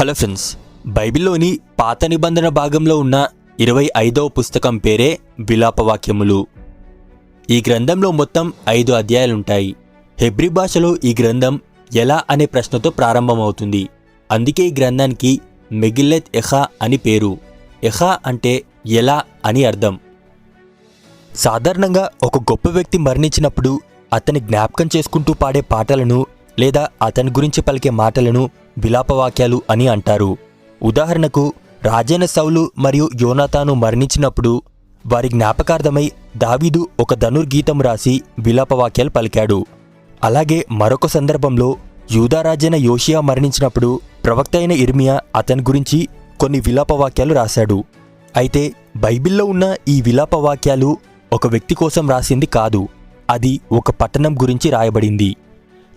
Hello friends బైబిల్లోని పాత నిబంధన భాగంలో ఉన్న ఇరవై ఐదవ పుస్తకం పేరే విలాపవాక్యములు ఈ గ్రంథంలో మొత్తం ఐదు అధ్యాయాలుంటాయి. హెబ్రి భాషలో ఈ గ్రంథం ఎలా అనే ప్రశ్నతో ప్రారంభమవుతుంది. అందుకే ఈ గ్రంథానికి మెగిల్లెత్ ఎహా అని పేరు. ఎహా అంటే ఎలా అని అర్థం. సాధారణంగా ఒక గొప్ప వ్యక్తి మరణించినప్పుడు అతని జ్ఞాపకం చేసుకుంటూ పాడే పాటలను లేదా అతని గురించి పలికే మాటలను విలాపవాక్యాలు అని అంటారు. ఉదాహరణకు రాజైన సౌలు మరియు యోనాతాను మరణించినప్పుడు వారి జ్ఞాపకార్థమై దావీదు ఒక ధనుర్గీతం రాసి విలాపవాక్యాలు పలికాడు. అలాగే మరొక సందర్భంలో యూదారాజైన యోషియా మరణించినప్పుడు ప్రవక్త అయిన ఇర్మియా అతని గురించి కొన్ని విలాపవాక్యాలు రాశాడు. అయితే బైబిల్లో ఉన్న ఈ విలాపవాక్యాలు ఒక వ్యక్తి కోసం రాసింది కాదు అది ఒక పట్టణం గురించి రాయబడింది.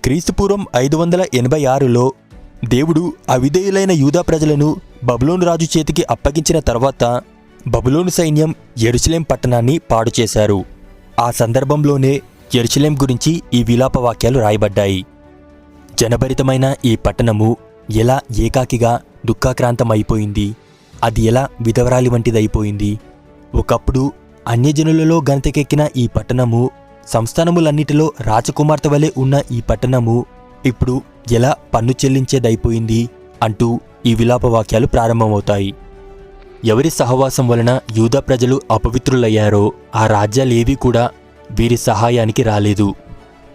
క్రీస్తుపూర్వం ఐదు వందల ఎనభై ఆరులో దేవుడు అవిధేయులైన యూదా ప్రజలను బబులోను రాజు చేతికి అప్పగించిన తర్వాత బబులోను సైన్యం ఎరుసలేం పట్టణాన్ని పాడు చేశారు. ఆ సందర్భంలోనే ఎరుసలేం గురించి ఈ విలాప వాక్యాలు రాయబడ్డాయి. జనభరితమైన ఈ పట్టణము ఎలా ఏకాకిగా దుఃఖాక్రాంతమైపోయింది? అది ఎలా విధవరాలి వంటిదైపోయింది? ఒకప్పుడు అన్యజనులలో గణతకెక్కిన ఈ పట్టణము సంస్థానములన్నిటిలో రాజకుమార్తె వలె ఉన్న ఈ పట్టణము ఇప్పుడు ఎలా పన్ను చెల్లించేదైపోయింది అంటూ ఈ విలాప వాక్యాలు ప్రారంభమవుతాయి. ఎవరి సహవాసం వలన యూదా ప్రజలు అపవిత్రులయ్యారో ఆ రాజ్యాలేవీ కూడా వీరి సహాయానికి రాలేదు.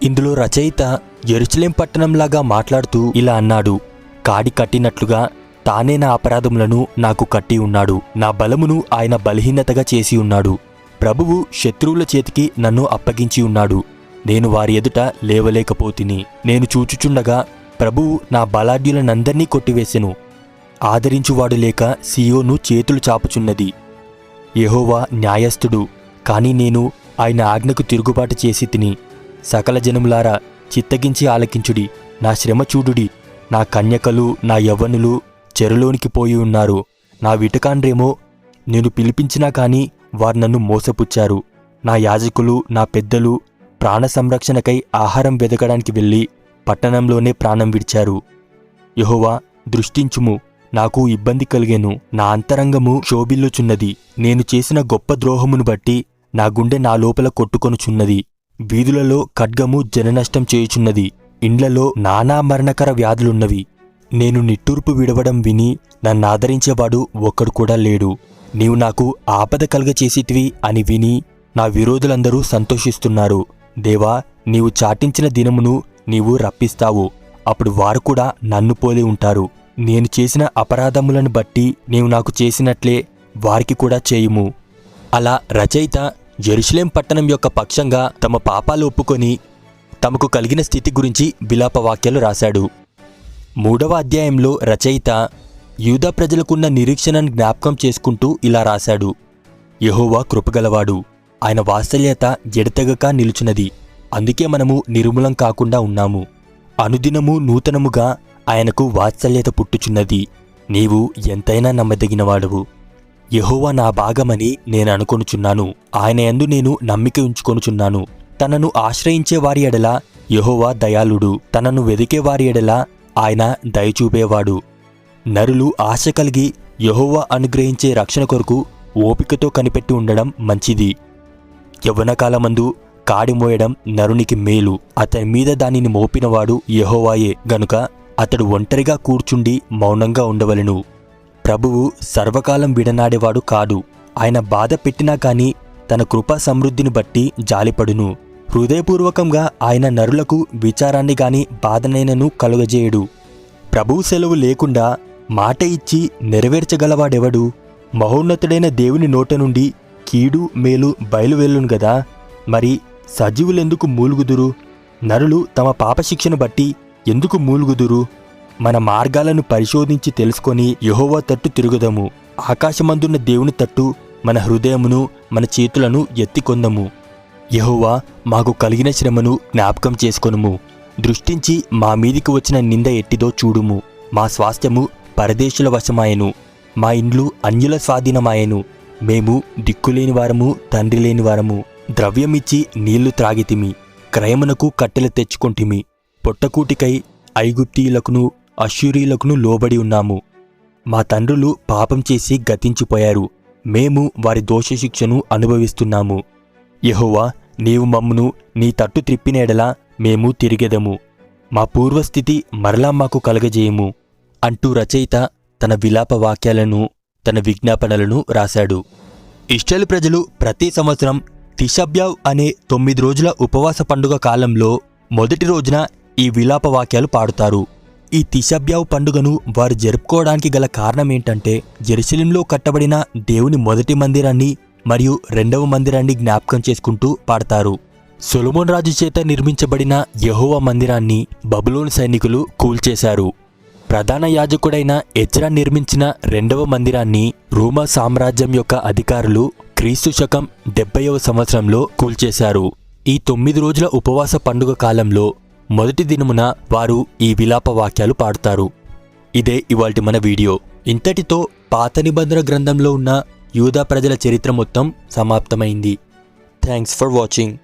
ఇందులో రచయిత ఎరుచలేం పట్టణంలాగా మాట్లాడుతూ ఇలా అన్నాడు కాడి కట్టినట్లుగా తానే నా అపరాధములను నాకు కట్టి ఉన్నాడు. నా బలమును ఆయన బలహీనతగా చేసి ఉన్నాడు. ప్రభువు శత్రువుల చేతికి నన్ను అప్పగించి ఉన్నాడు. నేను వారి ఎదుట లేవలేకపోతిని. నేను చూచుచుండగా ప్రభువు నా బలాఢ్యులనందరినీ కొట్టివేసెను. ఆదరించువాడు లేక సియోను చేతులు చాపుచున్నది. యహోవా న్యాయస్థుడు కాని నేను ఆయన ఆజ్ఞకు తిరుగుబాటు చేసి తిని సకల జనములారా చిత్తగించి ఆలకించుడి. నా శ్రమ చూడుడి. నా కన్యకలు నా యవ్వనులు చెరులోనికి పోయి ఉన్నారు. నా విటకాండ్రేమో నేను పిలిపించినా కాని వారు నన్ను మోసపుచ్చారు. నా యాజకులు నా పెద్దలు ప్రాణ సంరక్షణకై ఆహారం వెదకడానికి వెళ్ళి పట్టణంలోనే ప్రాణం విడిచారు. యహోవా దృష్టించుము. నాకు ఇబ్బంది కలిగేను. నా అంతరంగము క్షోభిల్లుచున్నది నేను చేసిన గొప్ప ద్రోహమును బట్టి నా గుండె నా లోపల కొట్టుకొనుచున్నది. వీధులలో ఖడ్గము జననష్టం చేయుచున్నది. ఇండ్లలో నానా మరణకర వ్యాధులున్నవి. నేను నిట్టూర్పు విడవడం విని నన్నాదరించేవాడు ఒక్కడు కూడా లేడు. నీవు నాకు ఆపద కలగచేసిటివి అని విని నా విరోధులందరూ సంతోషిస్తున్నారు. దేవా నీవు చాటించిన దినమును నీవు రప్పిస్తావు. అప్పుడు వారు కూడా నన్ను పోలి ఉంటారు. నేను చేసిన అపరాధములను బట్టి నీవు నాకు చేసినట్లే వారికి కూడా చేయుము. అలా రచయిత జెరూసలేం పట్టణం యొక్క పక్షంగా తమ పాపాలు ఒప్పుకొని తమకు కలిగిన స్థితి గురించి విలాపవాక్యాలు రాశాడు. మూడవ అధ్యాయంలో రచయిత యూదా ప్రజలకున్న నిరీక్షణను జ్ఞాపకం చేసుకుంటూ ఇలా రాశాడు. యహోవా కృపగలవాడు. ఆయన వాత్సల్యత ఎడతెగక నిలుచున్నది. అందుకే మనము నిర్మూలం కాకుండా ఉన్నాము. అనుదినము నూతనముగా ఆయనకు వాత్సల్యత పుట్టుచున్నది. నీవు ఎంతైనా నమ్మదగినవాడవు. యహోవా నా భాగమని నేను అనుకొనుచున్నాను. ఆయన యందు నేను నమ్మిక ఉంచుకొనుచున్నాను. తనను ఆశ్రయించే వారి ఎడల యహోవా దయాళుడు. తనను వెదికే వారి ఎడల ఆయన దయచూపేవాడు. నరులు ఆశ కలిగి యహోవా అనుగ్రహించే రక్షణ కొరకు ఓపికతో కనిపెట్టి ఉండడం మంచిది. యవ్వనకాలమందు కాడి మోయడం నరునికి మేలు. అతని మీద దానిని మోపినవాడు యహోవాయే. గనుక అతడు ఒంటరిగా కూర్చుండి మౌనంగా ఉండవలెను. ప్రభువు సర్వకాలం విడనాడేవాడు కాడు ఆయన బాధ పెట్టినా కాని తన కృపా సమృద్ధిని బట్టి జాలిపడును. హృదయపూర్వకంగా ఆయన నరులకు విచారాన్ని గాని బాధనైనను కలుగజేయుడు. ప్రభువు సెలవు లేకుండా మాట ఇచ్చి నెరవేర్చగలవాడెవడు? మహోన్నతుడైన దేవుని నోట నుండి కీడు మేలు బయలువెళ్ళును గదా? మరి సజీవులెందుకు మూలుగుదురు? నరులు తమ పాపశిక్షను బట్టి ఎందుకు మూలుగుదురు? మన మార్గాలను పరిశోధించి తెలుసుకొని యహోవా తట్టు తిరుగుదము. ఆకాశమందున్న దేవుని తట్టు మన హృదయమును మన చేతులను ఎత్తికొందము. యహోవా మాకు కలిగిన శ్రమను జ్ఞాపకం చేసుకొనుము. దృష్టించి మా మీదికి వచ్చిన నింద ఎట్టిదో చూడుము. మా స్వాస్థ్యము పరదేశుల వశమాయను. మా ఇండ్లు అన్యుల స్వాధీనమాయెను. మేము దిక్కులేని వారము తండ్రి లేని వారము. ద్రవ్యమిచ్చి నీళ్ళు త్రాగితిమి క్రయమునకు కట్టెలు తెచ్చుకొంటిమి. పొట్టకూటికై ఐగుప్తీయులకును అశ్యూరీలకును లోబడి ఉన్నాము. మా తండ్రులు పాపం చేసి గతించిపోయారు. మేము వారి దోషశిక్షను అనుభవిస్తున్నాము. యహోవా నీవు మమ్మును నీ తట్టు త్రిప్పినేడలా మేము తిరిగెదము. మా పూర్వస్థితి మరలా మాకు కలగజేయము. అంటూ రచయిత తన విలాప వాక్యాలను తన విజ్ఞాపనలను రాశాడు. ఇష్టలు ప్రజలు ప్రతి సంవత్సరం తిషబ్యావ్ అనే తొమ్మిది రోజుల ఉపవాస పండుగ కాలంలో మొదటి రోజున ఈ విలాప వాక్యాలు పాడుతారు. ఈ తిషబ్యావ్ పండుగను వారు జరుపుకోవడానికి గల కారణం ఏంటంటే జెరూసలేంలో కట్టబడిన దేవుని మొదటి మందిరాన్ని మరియు రెండవ మందిరాన్ని జ్ఞాపకం చేసుకుంటూ పాడతారు. సొలమోన్ రాజు చేత నిర్మించబడిన యహోవ మందిరాన్ని బబులోన్ సైనికులు కూల్చేశారు. ప్రధాన యాజకుడైన ఎజ్రా నిర్మించిన రెండవ మందిరాన్ని రోమా సామ్రాజ్యం యొక్క అధికారులు క్రీస్తు శకం డెబ్బైవ సంవత్సరంలో కూల్చేశారు. ఈ తొమ్మిది రోజుల ఉపవాస పండుగ కాలంలో మొదటి దినమున వారు ఈ విలాప వాక్యాలు పాడతారు. ఇదే ఇవాల్టి మన వీడియో. ఇంతటితో పాత నిబంధన గ్రంథంలో ఉన్న యూదా ప్రజల చరిత్ర మొత్తం సమాప్తమైంది. Thanks for watching.